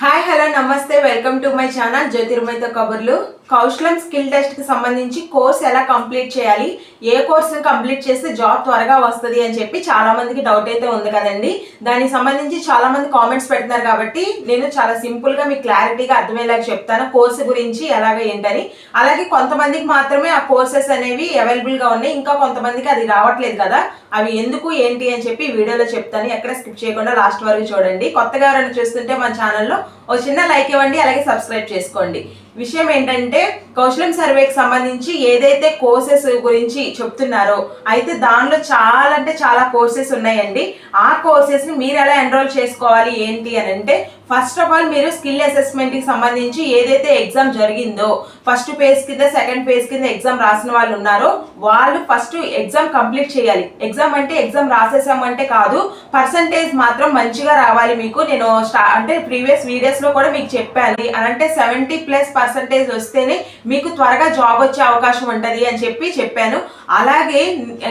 Hi hello namaste welcome to my channel జ్యోతిర్మయతో కబుర్లు. కౌశలం skill టెస్ట్కి సంబంధించి కోర్స్ ఎలా కంప్లీట్ చేయాలి ఏ కోర్స్ని కంప్లీట్ చేస్తే జాబ్ త్వరగా వస్తుంది అని చెప్పి చాలామందికి డౌట్ అయితే ఉంది కదండి. దానికి సంబంధించి చాలామంది కామెంట్స్ పెడుతున్నారు కాబట్టి నేను చాలా సింపుల్గా మీకు క్లారిటీగా అర్థమయ్యేలాగా చెప్తాను కోర్సు గురించి ఎలాగ ఏంటని. అలాగే కొంతమందికి మాత్రమే ఆ కోర్సెస్ అనేవి అవైలబుల్గా ఉన్నాయి ఇంకా కొంతమందికి అది రావట్లేదు కదా. అవి ఎందుకు ఏంటి అని చెప్పి వీడియోలో చెప్తాను. ఎక్కడ స్కిప్ చేయకుండా లాస్ట్ వరకు చూడండి. కొత్తగా ఎవరైనా చూస్తుంటే మా ఛానల్లో ఒక చిన్న లైక్ ఇవ్వండి అలాగే సబ్స్క్రైబ్ చేసుకోండి. విషయం ఏంటంటే కౌశలం సర్వేకి సంబంధించి ఏదైతే కోర్సెస్ గురించి చెప్తున్నారో అయితే దానిలో చాలా అంటే చాలా కోర్సెస్ ఉన్నాయండి. ఆ కోర్సెస్ని మీరు ఎలా ఎన్రోల్ చేసుకోవాలి ఏంటి అని అంటే ఫస్ట్ ఆఫ్ ఆల్ మీరు స్కిల్ అసెస్మెంట్కి సంబంధించి ఏదైతే ఎగ్జామ్ జరిగిందో ఫస్ట్ ఫేజ్ కింద సెకండ్ ఫేజ్ కింద ఎగ్జామ్ రాసిన వాళ్ళు ఉన్నారో వాళ్ళు ఫస్ట్ ఎగ్జామ్ కంప్లీట్ చేయాలి. ఎగ్జామ్ అంటే ఎగ్జామ్ రాసేసామంటే కాదు పర్సంటేజ్ మాత్రం మంచిగా రావాలి మీకు. నేను అంటే ప్రీవియస్ వీడియోస్లో కూడా మీకు చెప్పాను. అని అంటే సెవెంటీ ప్లస్ పర్సంటేజ్ వస్తేనే మీకు త్వరగా జాబ్ వచ్చే అవకాశం ఉంటుంది అని చెప్పి చెప్పాను. అలాగే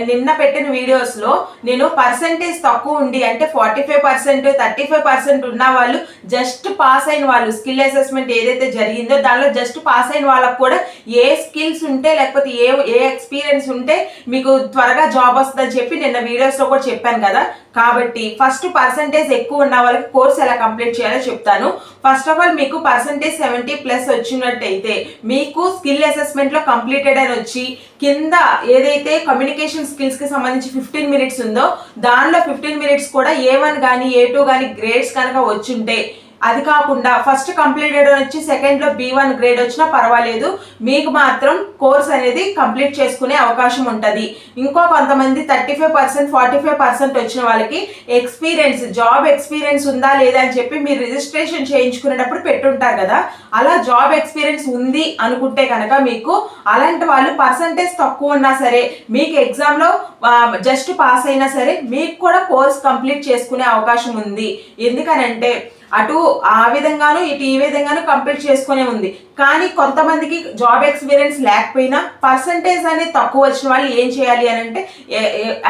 నిన్న పెట్టిన వీడియోస్లో నేను పర్సంటేజ్ తక్కువ ఉండి అంటే forty five percent thirty five percent ఉన్న వాళ్ళు జస్ట్ పాస్ అయిన వాళ్ళు స్కిల్ అసెస్మెంట్ ఏదైతే జరిగిందో దానిలో జస్ట్ పాస్ అయిన వాళ్ళకు కూడా ఏ స్కిల్స్ ఉంటే లేకపోతే ఏ ఏ ఎక్స్పీరియన్స్ ఉంటే మీకు త్వరగా జాబ్ వస్తుందని చెప్పి నిన్న వీడియోస్లో కూడా చెప్పాను కదా. కాబట్టి ఫస్ట్ పర్సంటేజ్ ఎక్కువ ఉన్న వాళ్ళకి కోర్స్ ఎలా కంప్లీట్ చేయాలో చెప్తాను. ఫస్ట్ ఆఫ్ ఆల్ మీకు పర్సంటేజ్ సెవెంటీ ప్లస్ వచ్చినట్టయితే మీకు స్కిల్ అసెస్మెంట్లో కంప్లీటెడ్ అని వచ్చి కింద ఏదైతే కమ్యూనికేషన్ స్కిల్స్కి సంబంధించి ఫిఫ్టీన్ మినిట్స్ ఉందో దానిలో ఫిఫ్టీన్ మినిట్స్ కూడా ఏ వన్ కానీ ఏ టూ కానీ గ్రేడ్స్ కనుక వచ్చుంటే అది కాకుండా ఫస్ట్ కంప్లీటెడ్ వచ్చి సెకండ్లో బీ బి వన్ గ్రేడ్ వచ్చినా పర్వాలేదు. మీకు మాత్రం కోర్స్ అనేది కంప్లీట్ చేసుకునే అవకాశం ఉంటుంది. ఇంకో కొంతమంది thirty five percent forty five percent వచ్చిన వాళ్ళకి ఎక్స్పీరియన్స్ జాబ్ ఎక్స్పీరియన్స్ ఉందా లేదా అని చెప్పి మీరు రిజిస్ట్రేషన్ చేయించుకునేటప్పుడు పెట్టుంటారు కదా. అలా జాబ్ ఎక్స్పీరియన్స్ ఉంది అనుకుంటే కనుక మీకు అలాంటి వాళ్ళు పర్సంటేజ్ తక్కువ ఉన్నా సరే మీకు ఎగ్జామ్లో జస్ట్ పాస్ అయినా సరే మీకు కూడా కోర్స్ కంప్లీట్ చేసుకునే అవకాశం ఉంది. ఎందుకనంటే అటు ఆ విధంగాను ఇటు ఈ విధంగాను కంప్లీట్ చేసుకునే ఉంది. కానీ కొంతమందికి జాబ్ ఎక్స్పీరియన్స్ లేకపోయినా పర్సంటేజ్ అనేది తక్కువ వచ్చిన వాళ్ళు ఏం చేయాలి అని అంటే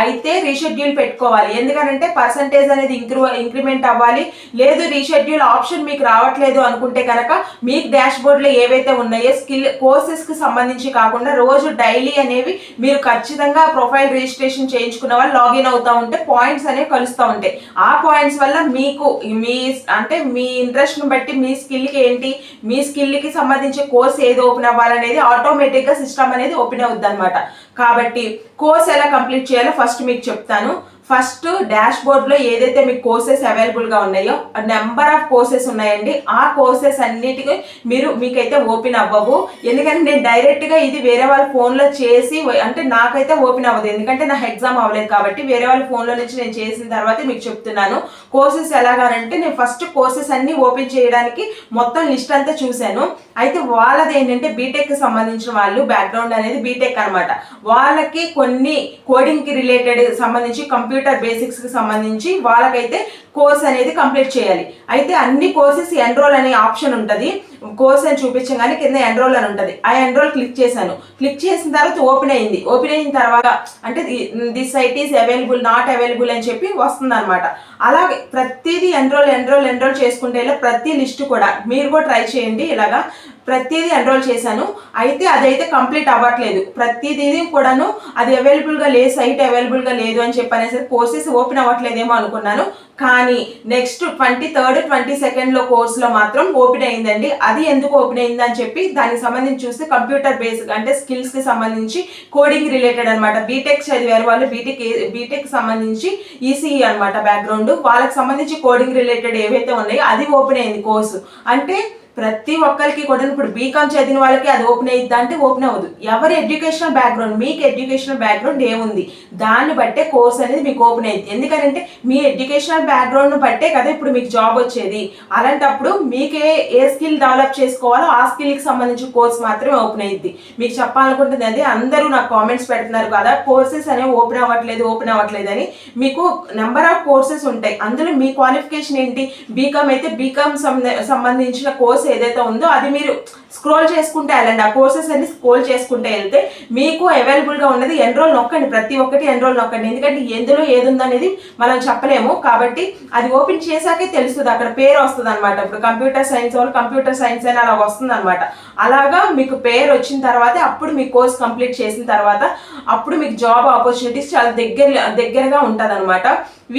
అయితే రీషెడ్యూల్ పెట్టుకోవాలి. ఎందుకనంటే పర్సంటేజ్ అనేది ఇంక్రూ ఇంక్రిమెంట్ అవ్వాలి. లేదు రీషెడ్యూల్ ఆప్షన్ మీకు రావట్లేదు అనుకుంటే కనుక మీకు డాష్ బోర్డ్లో ఏవైతే ఉన్నాయో స్కిల్ కోర్సెస్కి సంబంధించి కాకుండా రోజు డైలీ అనేవి మీరు ఖచ్చితంగా ప్రొఫైల్ రిజిస్ట్రేషన్ చేయించుకున్న వాళ్ళు లాగిన్ అవుతూ ఉంటే పాయింట్స్ అనేవి కలుస్తూ ఉంటాయి. ఆ పాయింట్స్ వల్ల మీకు మీ అంటే మీ ఇంట్రెస్ట్ని బట్టి మీ స్కిల్కి ఏంటి మీ స్కిల్కి సంబంధించి కోర్స్ ఏది ఓపెన్ అవ్వాలనేది ఆటోమేటిక్గా సిస్టమ్ అనేది ఓపెన్ అవుద్ది అనమాట కాబట్టి కోర్స్ ఎలా కంప్లీట్ చేయాలో ఫస్ట్ మీకు చెప్తాను. ఫస్ట్ డాష్ బోర్డ్లో ఏదైతే మీకు కోర్సెస్ అవైలబుల్గా ఉన్నాయో నెంబర్ ఆఫ్ కోర్సెస్ ఉన్నాయండి. ఆ కోర్సెస్ అన్నిటికీ మీరు మీకైతే ఓపెన్ అవ్వవు. ఎందుకంటే నేను డైరెక్ట్గా ఇది వేరే వాళ్ళ ఫోన్లో చేసి అంటే నాకైతే ఓపెన్ అవ్వదు. ఎందుకంటే నా ఎగ్జామ్ అవ్వలేదు కాబట్టి వేరే వాళ్ళ ఫోన్లో నుంచి నేను చేసిన తర్వాత మీకు చెప్తున్నాను. కోర్సెస్ ఎలాగానంటే నేను ఫస్ట్ కోర్సెస్ అన్ని ఓపెన్ చేయడానికి మొత్తం లిస్ట్ అంతా చూశాను. అయితే వాళ్ళది ఏంటంటే బీటెక్కి సంబంధించిన వాళ్ళు బ్యాక్గ్రౌండ్ అనేది బీటెక్ అన్నమాట. వాళ్ళకి కొన్ని కోడింగ్కి రిలేటెడ్ సంబంధించి కంప్యూటర్ కంప్యూటర్ బేసిక్స్కి సంబంధించి వాళ్ళకైతే కోర్స్ అనేది కంప్లీట్ చేయాలి. అయితే అన్ని కోర్సెస్ ఎన్రోల్ అనే ఆప్షన్ ఉంటుంది. కోర్స్ అని చూపించగానే కింద ఎన్రోల్ అని ఉంటుంది. ఆ ఎన్రోల్ క్లిక్ చేశాను. క్లిక్ చేసిన తర్వాత ఓపెన్ అయింది. ఓపెన్ అయిన తర్వాత అంటే this site is available not available అని చెప్పి వస్తుంది అనమాట అలాగే ప్రతిదీ ఎన్రోల్ ఎన్రోల్ ఎన్రోల్ చేసుకుంటే ఇలా ప్రతి లిస్ట్ కూడా మీరు కూడా ట్రై చేయండి. ఇలాగా ప్రతిదీ ఎన్రోల్ చేశాను. అయితే అదైతే కంప్లీట్ అవ్వట్లేదు. ప్రతిదీ కూడాను అది అవైలబుల్గా లేదు సైట్ అవైలబుల్గా లేదు అని చెప్పి అనేసి కోర్సెస్ ఓపెన్ అవ్వట్లేదేమో అనుకున్నాను. కానీ నెక్స్ట్ ట్వంటీ థర్డ్ ట్వంటీ సెకండ్లో కోర్సులో మాత్రం ఓపెన్ అయిందండి. అది ఎందుకు ఓపెన్ అయింది అని చెప్పి దానికి సంబంధించి చూస్తే కంప్యూటర్ బేస్డ్ అంటే స్కిల్స్కి సంబంధించి కోడింగ్ రిలేటెడ్ అనమాట బీటెక్ చదివారు వాళ్ళు బీటెక్ బీటెక్ సంబంధించి ఈసీఈ అనమాట బ్యాక్గ్రౌండ్ వాళ్ళకి సంబంధించి కోడింగ్ రిలేటెడ్ ఏవైతే ఉన్నాయో అది ఓపెన్ అయింది కోర్సు అంటే ప్రతి ఒక్కరికి కూడా ఇప్పుడు బీకామ్ చదివిన వాళ్ళకి అది ఓపెన్ అయ్యిద్దా అంటే ఓపెన్ అవ్వదు. ఎవరి ఎడ్యుకేషనల్ బ్యాక్గ్రౌండ్? మీకు ఎడ్యుకేషనల్ బ్యాక్గ్రౌండ్ ఏముంది దాన్ని బట్టే కోర్స్ అనేది మీకు ఓపెన్ అయ్యింది ఎందుకంటే మీ ఎడ్యుకేషనల్ బ్యాక్గ్రౌండ్ బట్టే కదా ఇప్పుడు మీకు జాబ్ వచ్చేది. అలాంటప్పుడు మీకు ఏ స్కిల్ డెవలప్ చేసుకోవాలో ఆ స్కిల్కి సంబంధించిన కోర్స్ మాత్రమే ఓపెన్ అయ్యింది మీకు చెప్పాలనుకుంటుంది అది అందరూ నాకు కామెంట్స్ పెడుతున్నారు కదా కోర్సెస్ అనేవి ఓపెన్ అవ్వట్లేదు ఓపెన్ అవ్వట్లేదు అని. మీకు నెంబర్ ఆఫ్ కోర్సెస్ ఉంటాయి. అందులో మీ క్వాలిఫికేషన్ ఏంటి? బీకామ్ అయితే బీకామ్ సంబంధించిన కోర్స్ కోర్స్ ఏదైతే ఉందో అది మీరు స్క్రోల్ చేసుకుంటే వెళ్ళండి ఆ కోర్సెస్ అన్ని స్క్రోల్ చేసుకుంటే వెళ్తే మీకు అవైలబుల్గా ఉన్నది ఎన్రోల్ నొక్కండి ప్రతి ఒక్కటి ఎన్రోల్ నొక్కండి. ఎందుకంటే ఎందులో ఏది ఉందనేది మనం చెప్పలేము. కాబట్టి అది ఓపెన్ చేశాకే తెలుస్తుంది. అక్కడ పేరు వస్తుంది అనమాట ఇప్పుడు కంప్యూటర్ సైన్స్ వాళ్ళు కంప్యూటర్ సైన్స్ అని అలా వస్తుంది అనమాట అలాగా మీకు పేరు వచ్చిన తర్వాత అప్పుడు మీ కోర్స్ కంప్లీట్ చేసిన తర్వాత అప్పుడు మీకు జాబ్ ఆపర్చునిటీస్ చాలా దగ్గర దగ్గరగా ఉంటుంది అనమాట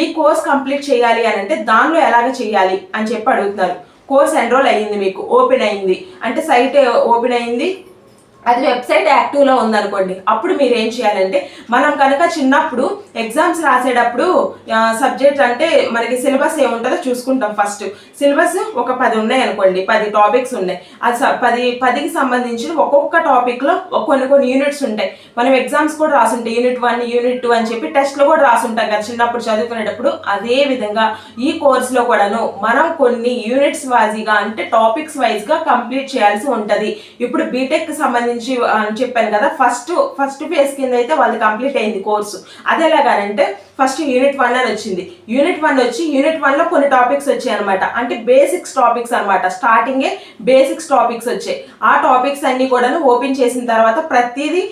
ఈ కోర్స్ కంప్లీట్ చేయాలి అని అంటే దానిలో ఎలాగ చేయాలి అని చెప్పి అడుగుతున్నారు కోర్స్ ఎన్రోల్ అయ్యింది మీకు ఓపెన్ అయింది అంటే సైట్ ఓపెన్ అయింది అది వెబ్సైట్ యాక్టివ్లో ఉందనుకోండి. అప్పుడు మీరు ఏం చేయాలంటే మనం కనుక చిన్నప్పుడు ఎగ్జామ్స్ రాసేటప్పుడు సబ్జెక్ట్ అంటే మనకి సిలబస్ ఏముంటుందో చూసుకుంటాం ఫస్ట్. సిలబస్ ఒక పది ఉన్నాయి అనుకోండి పది టాపిక్స్ ఉన్నాయి. అది పది పదికి సంబంధించిన ఒక్కొక్క టాపిక్లో కొన్ని కొన్ని యూనిట్స్ ఉంటాయి. మనం ఎగ్జామ్స్ కూడా రాసుంటాయి యూనిట్ వన్ యూనిట్ టూ అని చెప్పి టెస్ట్లో కూడా రాసుంటాం కదా చిన్నప్పుడు చదువుకునేటప్పుడు. అదే విధంగా ఈ కోర్సులో కూడాను మనం కొన్ని యూనిట్స్ వైజ్గా అంటే టాపిక్స్ వైజ్గా కంప్లీట్ చేయాల్సి ఉంటుంది. ఇప్పుడు బీటెక్ సంబంధించి అని చెప్పాను కదా ఫస్ట్ ఫస్ట్ ఫేజ్ కింద అయితే వాళ్ళు కంప్లీట్ అయింది కోర్సు అది ఎలాగానంటే ఫస్ట్ యూనిట్ వన్ అని వచ్చింది. యూనిట్ వన్ వచ్చి యూనిట్ వన్లో కొన్ని టాపిక్స్ వచ్చాయి అనమాట అంటే బేసిక్స్ టాపిక్స్ అనమాట స్టార్టింగే బేసిక్స్ టాపిక్స్ వచ్చాయి. ఆ టాపిక్స్ అన్నీ కూడాను ఓపెన్ చేసిన తర్వాత ప్రతిదీ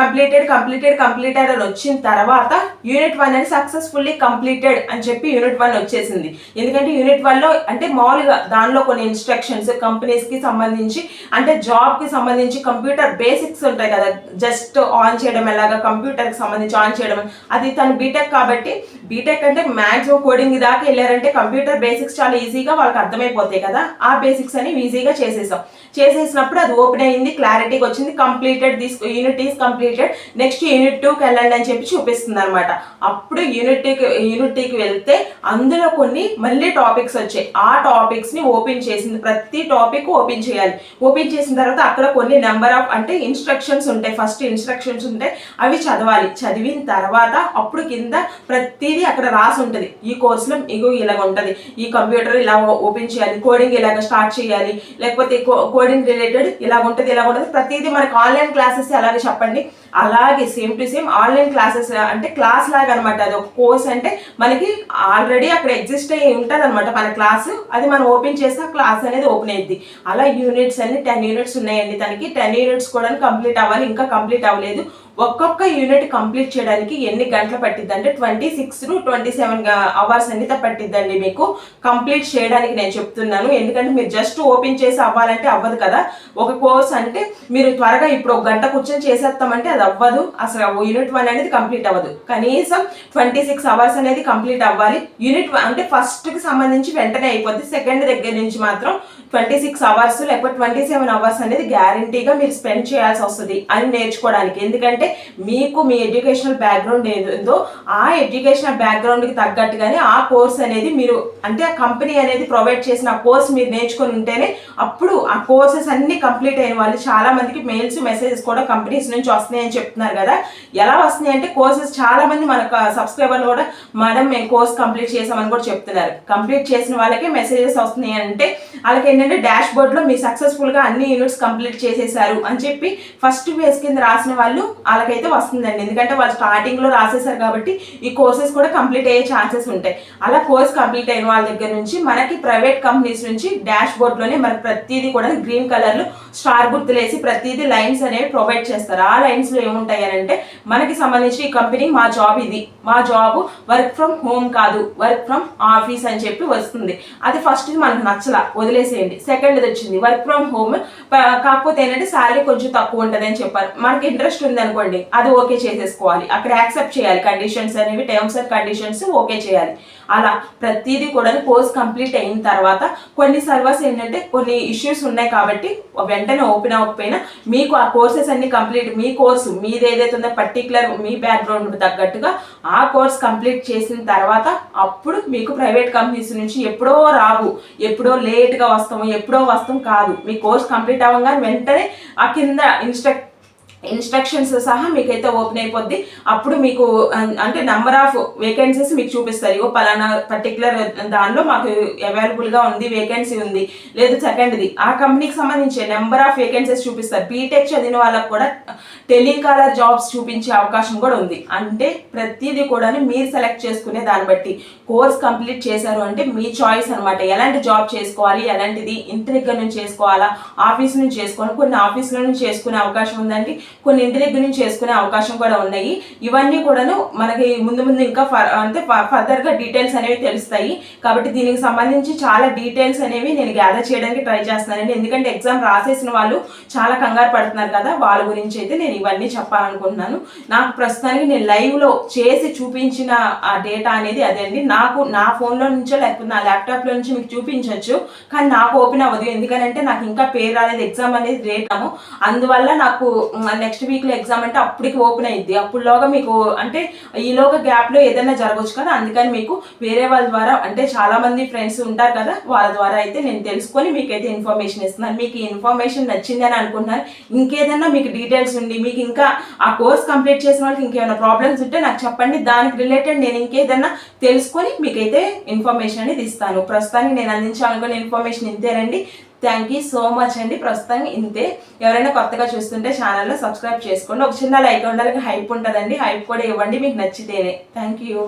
కంప్లీటెడ్ కంప్లీటెడ్ కంప్లీటెడ్ అని వచ్చిన తర్వాత యూనిట్ వన్ అని సక్సెస్ఫుల్లీ కంప్లీటెడ్ అని చెప్పి యూనిట్ వన్ వచ్చేసింది. ఎందుకంటే యూనిట్ వన్లో అంటే మామూలుగా దానిలో కొన్ని ఇన్స్ట్రక్షన్స్ కంపెనీస్కి సంబంధించి అంటే జాబ్కి సంబంధించి కంప్యూటర్ బేసిక్స్ ఉంటాయి కదా. జస్ట్ ఆన్ చేయడం ఎలాగా కంప్యూటర్కి సంబంధించి ఆన్ చేయడం. అది తను బీటెక్ కాబట్టి బీటెక్ అంటే మ్యాక్సిమం కోడింగ్ దాకా వెళ్ళారంటే కంప్యూటర్ బేసిక్స్ చాలా ఈజీగా వాళ్ళకి అర్థమైపోతాయి కదా. ఆ బేసిక్స్ అని ఈజీగా చేసేసాం. చేసేసినప్పుడు అది ఓపెన్ అయింది క్లారిటీకి వచ్చింది completed this unit is completed next unit టూకి వెళ్ళండి అని చెప్పి చూపిస్తుంది అనమాట అప్పుడు యూనిట్ యూనిట్కి వెళ్తే అందులో కొన్ని మళ్ళీ టాపిక్స్ వచ్చాయి. ఆ టాపిక్స్ని ఓపెన్ చేసింది ప్రతి టాపిక్ ఓపెన్ చేయాలి. ఓపెన్ చేసిన తర్వాత అక్కడ కొన్ని నెంబర్ ఆఫ్ అంటే ఇన్స్ట్రక్షన్స్ ఉంటాయి. ఫస్ట్ ఇన్స్ట్రక్షన్స్ ఉంటాయి అవి చదవాలి. చదివిన తర్వాత అప్పుడు కింద ప్రతిదీ అక్కడ రాసి ఉంటుంది. ఈ కోర్సులో ఇగో ఇలాగ ఉంటుంది. ఈ కంప్యూటర్ ఇలా ఓపెన్ చేయాలి. కోడింగ్ ఇలాగ స్టార్ట్ చేయాలి. లేకపోతే కోడింగ్ రిలేటెడ్ ఇలా ఉంటుంది ఇలా ఉంటుంది. ప్రతిదీ మనకు ఆన్లైన్ క్లాసెస్ అలాగే చెప్పండి. అలాగే same to same online classes అంటే క్లాస్ లాగా అనమాట అది ఒక కోర్స్ అంటే మనకి ఆల్రెడీ అక్కడ ఎగ్జిస్ట్ అయ్యి ఉంటుంది అనమాట మన క్లాస్ అది మనం ఓపెన్ చేస్తే ఆ క్లాస్ అనేది ఓపెన్ అయ్యింది అలా యూనిట్స్ అన్ని టెన్ యూనిట్స్ ఉన్నాయండి. తనకి టెన్ యూనిట్స్ కూడా కంప్లీట్ అవ్వాలి. ఇంకా కంప్లీట్ అవ్వలేదు. ఒక్కొక్క యూనిట్ కంప్లీట్ చేయడానికి ఎన్ని గంటలు పట్టిద్ది అంటే twenty six to twenty seven hours అనేది పట్టిద్దండి మీకు. కంప్లీట్ చేయడానికి నేను చెప్తున్నాను. ఎందుకంటే మీరు జస్ట్ ఓపెన్ చేసి అవ్వాలంటే అవ్వదు కదా. ఒక కోర్స్ అంటే మీరు త్వరగా ఇప్పుడు ఒక గంట కూర్చొని చేసేస్తామంటే అది అవ్వదు. అసలు యూనిట్ వన్ అనేది కంప్లీట్ అవ్వదు. కనీసం ట్వంటీ సిక్స్ అవర్స్ అనేది కంప్లీట్ అవ్వాలి. యూనిట్ అంటే ఫస్ట్కి సంబంధించి వెంటనే అయిపోద్ది. సెకండ్ దగ్గర నుంచి మాత్రం ట్వంటీ సిక్స్ అవర్స్ లేకపోతే ట్వంటీ సెవెన్ అవర్స్ అనేది గ్యారంటీగా మీరు స్పెండ్ చేయాల్సి వస్తుంది అని నేర్చుకోవడానికి. ఎందుకంటే మీకు మీ ఎడ్యుకేషనల్ బ్యాక్గ్రౌండ్ ఏదో ఆ ఎడ్యుకేషనల్ బ్యాక్గ్రౌండ్కి తగ్గట్టుగానే ఆ కోర్స్ అనేది మీరు అంటే ఆ కంపెనీ అనేది ప్రొవైడ్ చేసిన ఆ కోర్స్ మీరు నేర్చుకొని ఉంటేనే అప్పుడు ఆ కోర్సెస్ అన్ని కంప్లీట్ అయిన వాళ్ళు చాలా మందికి మెయిల్స్ మెసేజెస్ కూడా కంపెనీస్ నుంచి వస్తున్నాయని చెప్తున్నారు కదా. ఎలా వస్తున్నాయి అంటే కోర్సెస్ చాలా మంది మనకు సబ్స్క్రైబర్లు కూడా మేడం మేము కోర్స్ కంప్లీట్ చేసామని కూడా చెప్తున్నారు. కంప్లీట్ చేసిన వాళ్ళకే మెసేజెస్ వస్తున్నాయి అంటే వాళ్ళకి ఏంటంటే డాష్ బోర్డ్లో మీరు సక్సెస్ఫుల్గా అన్ని యూనిట్స్ కంప్లీట్ చేసేసారు అని చెప్పి ఫస్ట్ ఫేజ్ కింద రాసిన వాళ్ళు వాళ్ళకైతే వస్తుందండి. ఎందుకంటే వాళ్ళు స్టార్టింగ్లో రాసేసారు కాబట్టి ఈ కోర్సెస్ కూడా కంప్లీట్ అయ్యే ఛాన్సెస్ ఉంటాయి. అలా కోర్స్ కంప్లీట్ అయిన వాళ్ళ దగ్గర నుంచి మనకి ప్రైవేట్ కంపెనీస్ నుంచి డాష్ బోర్డ్లోనే మనకి ప్రతిదీ కూడా గ్రీన్ కలర్లో స్టార్ గుర్తులేసి ప్రతిదీ లైన్స్ అనేవి ప్రొవైడ్ చేస్తారు. ఆ లైన్స్లో ఏముంటాయి అని అంటే మనకి సంబంధించి ఈ కంపెనీ మా జాబ్ ఇది. మా జాబ్ వర్క్ ఫ్రమ్ హోమ్ కాదు. వర్క్ ఫ్రమ్ ఆఫీస్ అని చెప్పి వస్తుంది. అది ఫస్ట్ మనకు నచ్చలా. వదిలేసేయండి. సెకండ్ వచ్చింది. వర్క్ ఫ్రమ్ హోమ్ కాకపోతే ఏంటంటే శాలరీ కొంచెం తక్కువ ఉంటుంది అని చెప్పారు. మనకి ఇంట్రెస్ట్ ఉంది అనుకోండి అది ఓకే చేసేసుకోవాలి. అక్కడ యాక్సెప్ట్ చేయాలి. కండిషన్స్ అనేవి టర్మ్స్ అండ్ కండిషన్స్ ఓకే చేయాలి. అలా ప్రతిదీ కూడా కోర్స్ కంప్లీట్ అయిన తర్వాత కొన్ని సర్వర్స్ ఏంటంటే కొన్ని ఇష్యూస్ ఉన్నాయి కాబట్టి వెంటనే ఓపెన్ అవ్వకపోయినా మీకు ఆ కోర్సెస్ అన్ని కంప్లీట్ మీ కోర్సు మీది ఏదైతే ఉందో పర్టికులర్ మీ బ్యాక్గ్రౌండ్ తగ్గట్టుగా ఆ కోర్స్ కంప్లీట్ చేసిన తర్వాత అప్పుడు మీకు ప్రైవేట్ కంపెనీస్ నుంచి ఎప్పుడో రావు ఎప్పుడో లేట్గా వస్తాము ఎప్పుడో వస్తాం కాదు. మీ కోర్స్ కంప్లీట్ అవ్వగానే వెంటనే ఆ కింద ఇన్స్ట్రక్ట్ ఇన్స్ట్రక్షన్స్ సహా మీకైతే ఓపెన్ అయిపోద్ది. అప్పుడు మీకు అంటే నెంబర్ ఆఫ్ వేకెన్సీస్ మీకు చూపిస్తారు. ఇగో పలానా పర్టికులర్ దానిలో మాకు అవైలబుల్గా ఉంది వేకెన్సీ ఉంది. లేదు సెకండ్ది ఆ కంపెనీకి సంబంధించి నెంబర్ ఆఫ్ వేకెన్సీస్ చూపిస్తారు. బీటెక్ చదివిన వాళ్ళకు కూడా టెలికాలర్ జాబ్స్ చూపించే అవకాశం కూడా ఉంది. అంటే ప్రతిదీ కూడా మీరు సెలెక్ట్ చేసుకునే దాన్ని బట్టి. కోర్స్ కంప్లీట్ చేశారు అంటే మీ చాయిస్ అనమాట ఎలాంటి జాబ్ చేసుకోవాలి ఎలాంటిది ఇంటి దగ్గర నుంచి చేసుకోవాలా ఆఫీస్ నుంచి చేసుకోవాలి కొన్ని ఆఫీసుల నుంచి చేసుకునే అవకాశం ఉందండి. కొన్ని ఇంటి దగ్గర నుంచి చేసుకునే అవకాశం కూడా ఉన్నాయి. ఇవన్నీ కూడాను మనకి ముందు ముందు ఇంకా ఫర్- అంటే ఫర్దర్గా డీటెయిల్స్ అనేవి తెలుస్తాయి. కాబట్టి దీనికి సంబంధించి చాలా డీటెయిల్స్ అనేవి నేను గ్యాదర్ చేయడానికి ట్రై చేస్తున్నానండి. ఎందుకంటే ఎగ్జామ్ రాసేసిన వాళ్ళు చాలా కంగారు పడుతున్నారు కదా వాళ్ళ గురించి అయితే నేను ఇవన్నీ చెప్పాలనుకుంటున్నాను. నాకు ప్రస్తుతానికి నేను లైవ్లో చేసి చూపించిన ఆ డేటా అనేది అదే అండి. నాకు నా ఫోన్లో నుంచో లేకపోతే నా ల్యాప్టాప్లో నుంచి మీకు చూపించవచ్చు కానీ నాకు ఓపెన్ అవ్వదు. ఎందుకంటే నాకు ఇంకా పేరు రాలేదు ఎగ్జామ్ అనేది రేటాము అందువల్ల నాకు నెక్స్ట్ వీక్లో ఎగ్జామ్ అంటే అప్పటికి ఓపెన్ అయ్యింది అప్పుడులోగా మీకు అంటే ఈలోగా గ్యాప్లో ఏదైనా జరగవచ్చు కదా అందుకని మీకు వేరే వాళ్ళ ద్వారా అంటే చాలామంది ఫ్రెండ్స్ ఉంటారు కదా వాళ్ళ ద్వారా అయితే నేను తెలుసుకొని మీకైతే ఇన్ఫర్మేషన్ ఇస్తున్నాను. మీకు ఈ ఇన్ఫర్మేషన్ నచ్చింది అని అనుకుంటున్నాను. ఇంకేదైనా మీకు డీటెయిల్స్ ఉండి మీకు ఇంకా ఆ కోర్స్ కంప్లీట్ చేసిన వాళ్ళకి ఇంకేమైనా ప్రాబ్లమ్స్ ఉంటే నాకు చెప్పండి. దానికి రిలేటెడ్ నేను ఇంకేదైనా తెలుసుకొని మీకైతే ఇన్ఫర్మేషన్ అనేది ఇస్తాను. ప్రస్తుతానికి నేను అందించాలనుకున్న ఇన్ఫర్మేషన్ ఇంతేనండి. థ్యాంక్ యూ సో మచ్ అండి. ప్రస్తుతానికి ఇంతే. ఎవరైనా కొత్తగా చూస్తుంటే ఛానల్లో సబ్స్క్రైబ్ చేసుకోండి. ఒక చిన్న లైక్ ఉండాలి హైప్ ఉంటుందండి. హైప్ కూడా ఇవ్వండి మీకు నచ్చితేనే. Thank you